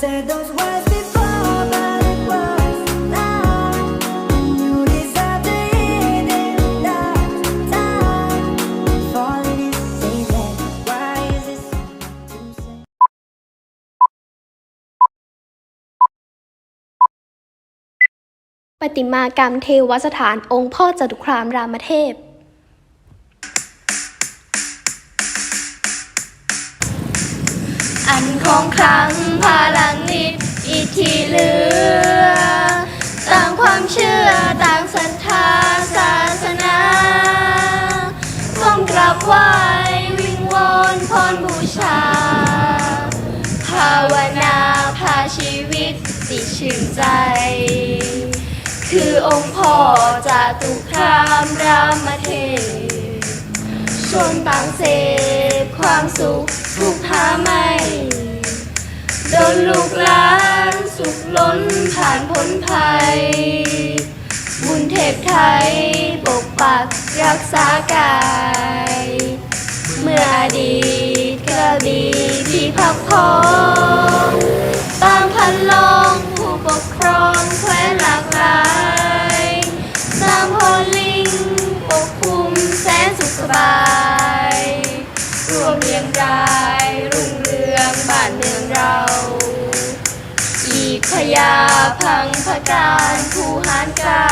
said those words before, but it was now. You deserve to hear them last time. Falling is easy. Why is it too soon? ประติมากรรมเทวสถานองค์พ่อจตุคามรามเทพ ของครั้งพลังนิดอิทธิเหลือ ต่างความเชื่อต่างศรัทธาศาสนาก้มกราบไหว้วิงวอนพรบูชา ภาวนาพาชีวิตสิชื่นใจ คือองค์พ่อจาตุคามรามเทพชนต่างเสพความสุขทุกหาไม่ โดนลูกหลานสุขล้นผ่านพ้นภัย บุญเทพไทยปกปักรักษากาย เมื่ออดีตกระดีที่พักพองตามพันลองผู้ปกครองแคว้นหลากหลายสามพลลิงปกคลุมแสนสุขสบาย รวมเรียงราย ยาพังพการผู้หารกา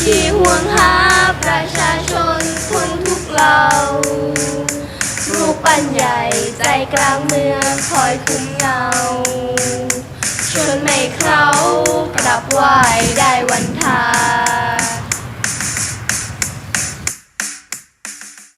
ที่ห่วงหาประชาชนคนทุกเหล่ารูปปั้นใหญ่ใจกลางเมืองคอยคุ้มเงาชนไม่เขากลับไหวได้วันทาย